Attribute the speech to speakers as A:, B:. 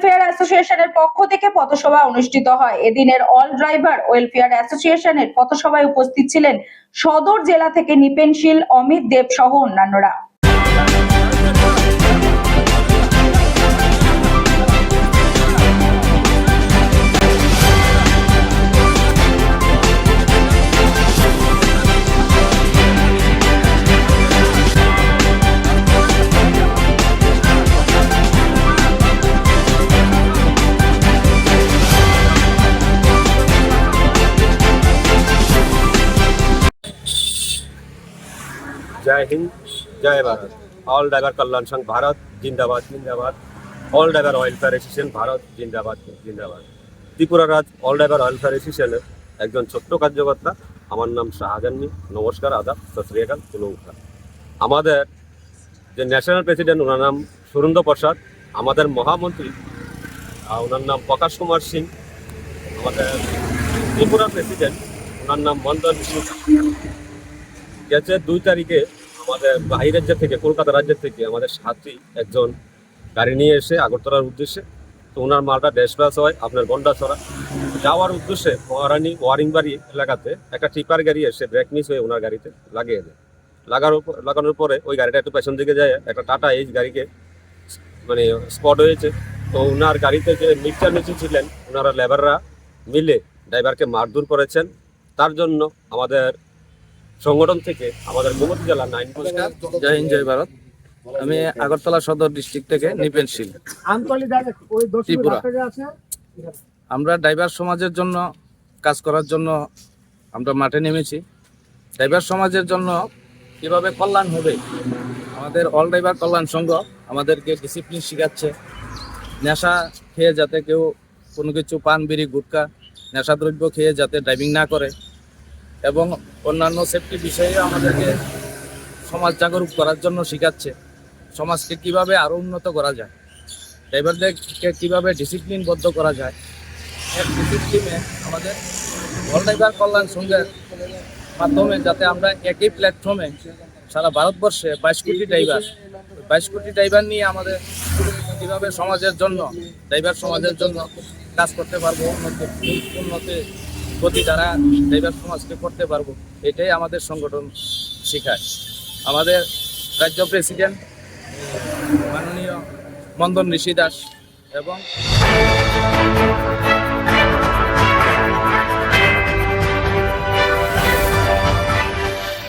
A: Welfare অ্যাসোসিয়েশনের পক্ষ থেকে পথসভা অনুষ্ঠিত হয়। এদিনের অল ড্রাইভার ওয়েলফেয়ার অ্যাসোসিয়েশনের পথসভায় উপস্থিত ছিলেন সদর জেলা থেকে নিপেনশীল অমিত দেব সহ অন্যান্যরা।
B: জয় হিন্দ, জয় ভারত। অল ড্রাইভার কল্যাণ সংঘ ভারত জিন্দাবাদ জিন্দাবাদ all driver welfare association Bharat জিন্দাবাদ জিন্দাবাদ ত্রিপুরা রাজ অল ড্রাইভার ওয়েলফেয়ার এসোসিয়েশনের একজন ছোট্ট কার্যকর্তা। আমার নাম শাহজাহানি নমস্কার, আদাব। সশ্রীকাল কুলুঙ্কা আমাদের যে ন্যাশনাল প্রেসিডেন্ট ওনার নাম সুরেন্দ্র প্রসাদ। আমাদের মহামন্ত্রী ওনার নাম প্রকাশ কুমার সিং। আমাদের ত্রিপুরা প্রেসিডেন্ট ওনার নাম মন্দন সিং। গেছে দুই তারিখে আমাদের বাহির রাজ্য থেকে, কলকাতা রাজ্যের থেকে আমাদের সাথী একজন গাড়ি নিয়ে এসে আগরতলার উদ্দেশ্যে, তো ওনার মালটা ড্যাশবাস হয়, আপনার গন্ডাছড়া। যাওয়ার উদ্দেশ্যে মহারানী ওয়ারিংবাড়ি এলাকাতে একটা টিপার গাড়ি এসে ব্রেক মিস হয়ে ওনার গাড়িতে লাগিয়ে দেয়। লাগার লাগানোর পরে ওই গাড়িটা একটু পেছন দিকে যায়, একটা টাটা এইচ গাড়িকে মানে স্পট হয়েছে। তো ওনার গাড়িতে যে মিক্সার মেশিন ছিলেন, ওনারা লেবাররা মিলে ড্রাইভারকে মারধর করেছেন। তার জন্য আমাদের সংগঠন থেকে আমাদের গোমতী জেলা নাইন
C: নমস্কার জয় হিন্দ, জয় ভারত। আমি আগরতলা সদর ডিস্ট্রিক্ট থেকে নিপেনশীল ত্রিপুরা। আমরা ড্রাইভার সমাজের জন্য কাজ করার জন্য আমরা মাঠে নেমেছি। ড্রাইভার সমাজের জন্য কীভাবে কল্যাণ হবে? আমাদের অল ড্রাইভার কল্যাণ সংঘ আমাদেরকে ডিসিপ্লিন শেখাচ্ছে। নেশা খেয়ে যাতে কেউ কোনো কিছু পান, বিড়ি গুটকা নেশাদ্রব্য খেয়ে যাতে ড্রাইভিং না করে। এবং অন্যান্য সেফটি বিষয়ে আমাদেরকে সমাজ জাগরুক করার জন্য শেখাচ্ছে। সমাজকে কীভাবে আরও উন্নত করা যায় ড্রাইভারদেরকে কীভাবে ডিসিপ্লিনবদ্ধ করা যায়। এক ডিসিপ্লিনে আমাদের অল ড্রাইভার কল্যাণ সংঘের মাধ্যমে যাতে আমরা একই প্ল্যাটফর্মে সারা ভারতবর্ষে বাইশ কোটি ড্রাইভার বাইশ কোটি ড্রাইভার নিয়ে আমাদের কীভাবে সমাজের জন্য ড্রাইভার সমাজের জন্য কাজ করতে পারব, উন্নতি উন্নতি গতি তারা ড্রাইভার সমাজকে করতে পারব, এটাই আমাদের সংগঠন শেখায়। আমাদের রাজ্য প্রেসিডেন্ট, মাননীয় মন্দন ঋষি দাস এবং